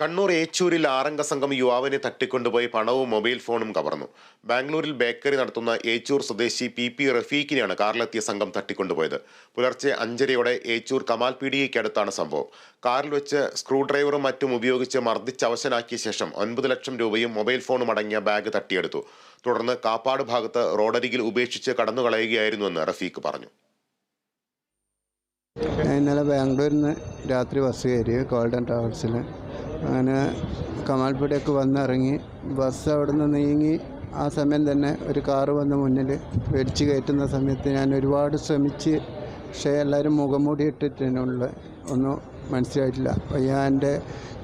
കണ്ണൂർ ഏച്ചൂരിൽ ആറംഗ സംഘം യുവാവിനെ തട്ടിക്കൊണ്ടുപോയി പണവും മൊബൈൽ ഫോണും കവർന്നു. ബാംഗ്ലൂരിൽ ബേക്കറി നടത്തുന്ന ഏച്ചൂർ സ്വദേശി പി പി റഫീഖിനെയാണ് കാറിലെത്തിയ സംഘം തട്ടിക്കൊണ്ടുപോയത്. പുലർച്ചെ അഞ്ചരയോടെ ഏച്ചൂർ കമാൽ പീടികയ്ക്കടുത്താണ് സംഭവം. കാറിൽ വെച്ച് സ്ക്രൂ ഡ്രൈവറും മറ്റും ഉപയോഗിച്ച് മർദ്ദിച്ച് അവശനാക്കിയ ശേഷം ഒൻപത് ലക്ഷം രൂപയും മൊബൈൽ ഫോണും അടങ്ങിയ ബാഗ് തട്ടിയെടുത്തു. തുടർന്ന് കാപ്പാട് ഭാഗത്ത് റോഡരികിൽ ഉപേക്ഷിച്ച് കടന്നുകളയുകയായിരുന്നുവെന്ന് റഫീഖ് പറഞ്ഞു. ഇന്നലെ ബാംഗ്ലൂരിൽ നിന്ന് രാത്രി ബസ് കയറി ഗോൾഡൻ ട്രാവൽസിൽ അങ്ങനെ കമാൽപ്പടിയൊക്കെ വന്നിറങ്ങി. ബസ് അവിടെ നിന്ന് നീങ്ങി. ആ സമയം തന്നെ ഒരു കാറ് വന്ന് മുന്നിൽ വലിച്ചു കയറ്റുന്ന സമയത്ത് ഞാൻ ഒരുപാട് ശ്രമിച്ച് പക്ഷേ എല്ലാവരും മുഖംമൂടി ഇട്ടിട്ടുള്ള ഒന്നും മനസ്സിലായിട്ടില്ല. ഞാൻ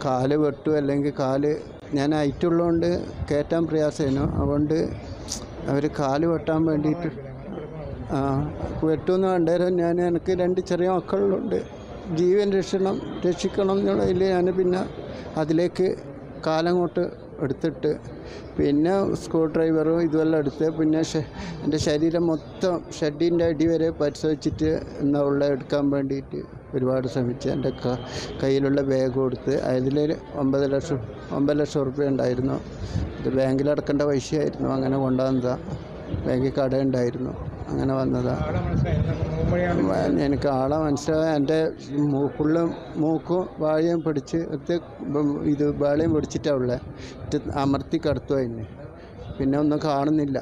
കാൽ വെട്ടു. അല്ലെങ്കിൽ കാൽ ഞാൻ ഐറ്റുള്ളതുകൊണ്ട് കയറ്റാൻ പ്രയാസമായിരുന്നു. അതുകൊണ്ട് അവർ കാൽ വെട്ടാൻ വേണ്ടിയിട്ട് ആ വെട്ടുമെന്ന് കണ്ടേരം ഞാൻ എനിക്ക് രണ്ട് ചെറിയ മക്കളുണ്ട്. ജീവൻ രക്ഷണം രക്ഷിക്കണം എന്നുള്ളതിൽ ഞാൻ പിന്നെ അതിലേക്ക് കാലങ്ങോട്ട് എടുത്തിട്ട് പിന്നെ സ്ക്രൂ ഡ്രൈവറും ഇതുമെല്ലാം എടുത്ത് പിന്നെ എന്റെ ശരീരം മൊത്തം ഷെഡിന്റെ അടി വരെ പരിശോധിച്ചിട്ട് എന്നാ ഉള്ള എടുക്കാൻ വേണ്ടിയിട്ട് ഒരുപാട് ശ്രമിച്ചു എന്റെ കയ്യിലുള്ള ബാഗ് കൊടുത്ത് അതിൽ ഒമ്പത് ലക്ഷം ഒമ്പത് ലക്ഷം ഉറുപ്പ്യ ഉണ്ടായിരുന്നു. ഇത് ബാങ്കിൽ അടക്കേണ്ട പൈസയായിരുന്നു. അങ്ങനെ കൊണ്ടുവന്നതാണ് ബാങ്കിൽ കടയുണ്ടായിരുന്നു. അങ്ങനെ വന്നതാണ് എനിക്ക് ആളെ മനസ്സിലായ. എന്റെ ഫുള്ളും മൂക്കും വാഴയും പിടിച്ച് ഇത് ഇത് വാഴയും പിടിച്ചിട്ടാണ് ഉള്ളത് അമർത്തി കടത്തുക അതിന് പിന്നെ ഒന്നും കാണുന്നില്ല.